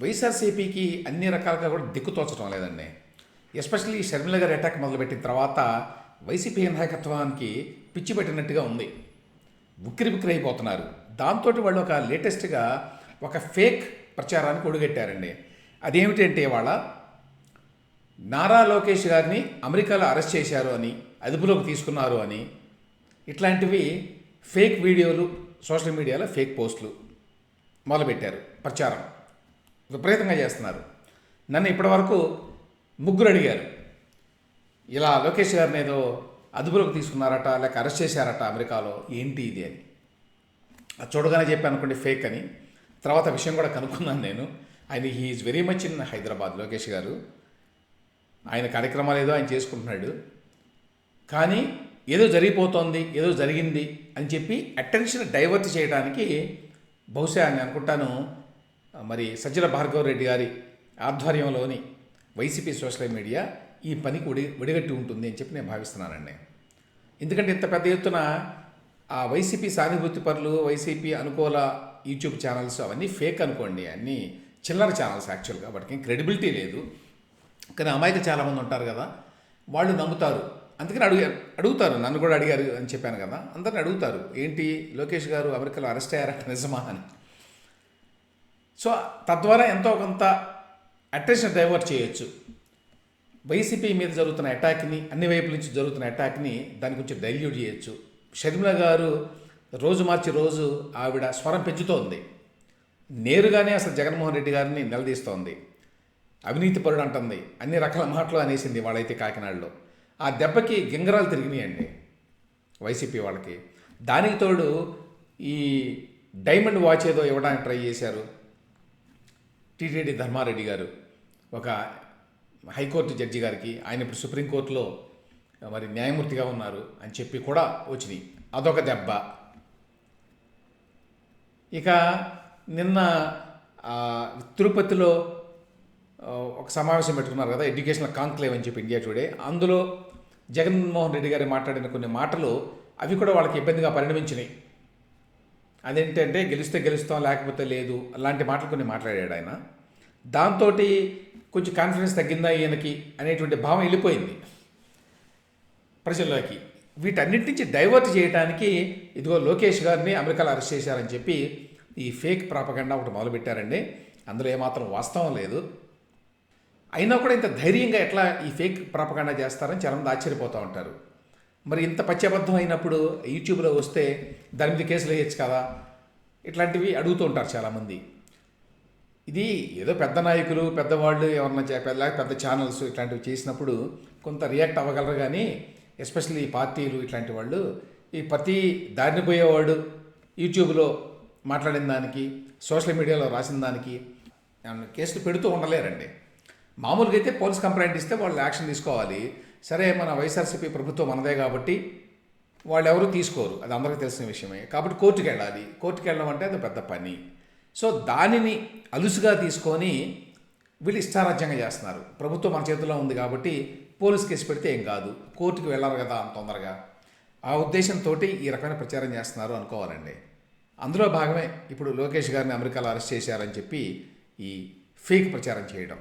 వైఎస్ఆర్సీపీకి అన్ని రకాలుగా కూడా దిక్కుతోచడం లేదండి. ఎస్పెషల్లీ షర్మిల గారి అటాక్ మొదలుపెట్టిన తర్వాత వైసీపీ నాయకత్వానికి పిచ్చి పెట్టినట్టుగా ఉంది. ఉక్కిరి బిక్కిరి అయిపోతున్నారు. దాంతో వాళ్ళు ఒక లేటెస్ట్గా ఒక ఫేక్ ప్రచారానికి ఒడిగట్టారండి. అదేమిటంటే వాళ్ళ నారా లోకేష్ గారిని అమెరికాలో అరెస్ట్ చేశారు అని అదుపులోకి తీసుకున్నారు అని ఇట్లాంటివి ఫేక్ వీడియోలు సోషల్ మీడియాలో ఫేక్ పోస్టులు మొదలుపెట్టారు ప్రచారం. విపరీతంగా చేస్తున్నారు. నన్ను ఇప్పటివరకు ముగ్గురు అడిగారు. ఇలా లోకేష్ గారిని ఏదో అదుపులోకి తీసుకున్నారట లేక అరెస్ట్ చేశారట అమెరికాలో ఏంటి ఇది అని. అది చూడగానే చెప్పాను అనుకోండి ఫేక్ అని. తర్వాత విషయం కూడా కనుక్కున్నాను నేను. ఆయన is very much in Hyderabad Lokesh గారు. ఆయన కార్యక్రమాలు ఏదో ఆయన చేసుకుంటున్నాడు. కానీ ఏదో జరిగిపోతోంది ఏదో జరిగింది అని చెప్పి అటెన్షన్ డైవర్ట్ చేయడానికి బహుశా నేను అనుకుంటాను మరి సజ్జల భార్గవ రెడ్డి గారి ఆధ్వర్యంలోని వైసీపీ సోషల్ మీడియా ఈ పనికి ఒడి ఒడిగట్టి ఉంటుంది అని చెప్పి నేను భావిస్తున్నానండి. ఎందుకంటే ఇంత పెద్ద ఎత్తున ఆ వైసీపీ సానుభూతి పనులు వైసీపీ అనుకూల యూట్యూబ్ ఛానల్స్ అవన్నీ ఫేక్ అనుకోండి. అన్నీ చిల్లర ఛానల్స్ యాక్చువల్గా. వాటికి క్రెడిబిలిటీ లేదు. కానీ అమాయక చాలామంది ఉంటారు కదా వాళ్ళు నమ్ముతారు. అందుకని అడుగు అడుగుతారు. నన్ను కూడా అడిగారు అని చెప్పాను కదా అందరిని అడుగుతారు. ఏంటి లోకేష్ గారు అమెరికాలో అరెస్ట్ అయ్యారట నిజమా అని. సో తద్వారా ఎంతో కొంత అటెన్షన్ డైవర్ట్ చేయొచ్చు. వైసీపీ మీద జరుగుతున్న అటాక్ని అన్ని వైపుల నుంచి జరుగుతున్న అటాక్ని దాని గురించి డైల్యూట్ చేయొచ్చు. షర్మిల గారు రోజు మార్చి రోజు ఆవిడ స్వరం పెంచుతోంది. నేరుగానే అసలు జగన్మోహన్ రెడ్డి గారిని నిలదీస్తోంది. అవినీతి పరుడు అంటుంది. అన్ని రకాల మాటలు అనేసింది వాళ్ళైతే కాకినాడలో. ఆ దెబ్బకి గింగరాలు తిరిగినాయండి వైసీపీ వాళ్ళకి. దానికి తోడు ఈ డైమండ్ వాచ్ ఏదో ఇవ్వడానికి ట్రై చేశారు. టీటీడీ ధర్మారెడ్డి గారు ఒక హైకోర్టు జడ్జి గారికి ఆయన ఇప్పుడు సుప్రీంకోర్టులో మరి న్యాయమూర్తిగా ఉన్నారు అని చెప్పి కూడా వచ్చినాయి. అదొక దెబ్బ. ఇక నిన్న తిరుపతిలో ఒక సమావేశం పెట్టుకున్నారు కదా ఎడ్యుకేషనల్ కాంక్లేవ్ అని చెప్పి ఇండియా టుడే. అందులో జగన్మోహన్ రెడ్డి గారు మాట్లాడిన కొన్ని మాటలు అవి కూడా వాళ్ళకి ఇబ్బందిగా పరిణమించినాయి. అదేంటంటే గెలిస్తే గెలుస్తాం లేకపోతే లేదు అలాంటి మాటలు కొన్ని మాట్లాడాడు ఆయన. దాంతో కొంచెం కాన్ఫిడెన్స్ తగ్గిందా ఈయనకి అనేటువంటి భావం వెళ్ళిపోయింది ప్రజల్లోకి. వీటన్నిటి నుంచి డైవర్ట్ చేయడానికి ఇదిగో లోకేష్ గారిని అమెరికాలో అరెస్ట్ చేశారని చెప్పి ఈ ఫేక్ ప్రాపగండా ఒకటి మొదలుపెట్టారండి. అందులో ఏమాత్రం వాస్తవం లేదు. అయినా కూడా ఇంత ధైర్యంగా ఎట్లా ఈ ఫేక్ ప్రాపగండా చేస్తారని చాలామంది ఆశ్చర్యపోతూ ఉంటారు. మరి ఇంత పచ్చబద్ధం అయినప్పుడు యూట్యూబ్లో వస్తే దాని మీద కేసులు వేయచ్చు కదా? ఇట్లాంటివి అడుగుతూ ఉంటారు చాలామంది. ఇది ఏదో పెద్ద నాయకులు పెద్దవాళ్ళు ఎవరన్నా పెద్ద పెద్ద ఛానల్స్ ఇట్లాంటివి చేసినప్పుడు కొంత రియాక్ట్ అవ్వగలరు కానీ ఎస్పెషల్లీ పార్టీలు ఇట్లాంటి వాళ్ళు ఈ ప్రతి దారిని పోయేవాడు యూట్యూబ్లో మాట్లాడిన దానికి సోషల్ మీడియాలో రాసిన దానికి కేసులు పెడుతూ ఉండలేరండి. మామూలుగా అయితే పోలీస్ కంప్లైంట్ ఇస్తే వాళ్ళు యాక్షన్ తీసుకోవాలి. సరే మన వైఎస్ఆర్సీపీ ప్రభుత్వం మనదే కాబట్టి వాళ్ళు ఎవరు తీసుకోరు. అది అందరికీ తెలిసిన విషయమే. కాబట్టి కోర్టుకి వెళ్ళాలి కోర్టుకి వెళ్ళడం అంటే అది పెద్ద పని. సో దానిని అలుసుగా తీసుకొని వీళ్ళు ఇష్టారాజ్యంగా చేస్తున్నారు. ప్రభుత్వం మన చేతిలో ఉంది కాబట్టి పోలీస్ కేసు పెడితే ఏం కాదు. కోర్టుకి వెళ్ళరు కదా అంత తొందరగా. ఆ ఉద్దేశంతో ఈ రకమైన ప్రచారం చేస్తున్నారు అనుకోవాలండి. అందులో భాగమే ఇప్పుడు లోకేష్ గారిని అమెరికాలో అరెస్ట్ చేశారని చెప్పి ఈ ఫేక్ ప్రచారం చేయడం.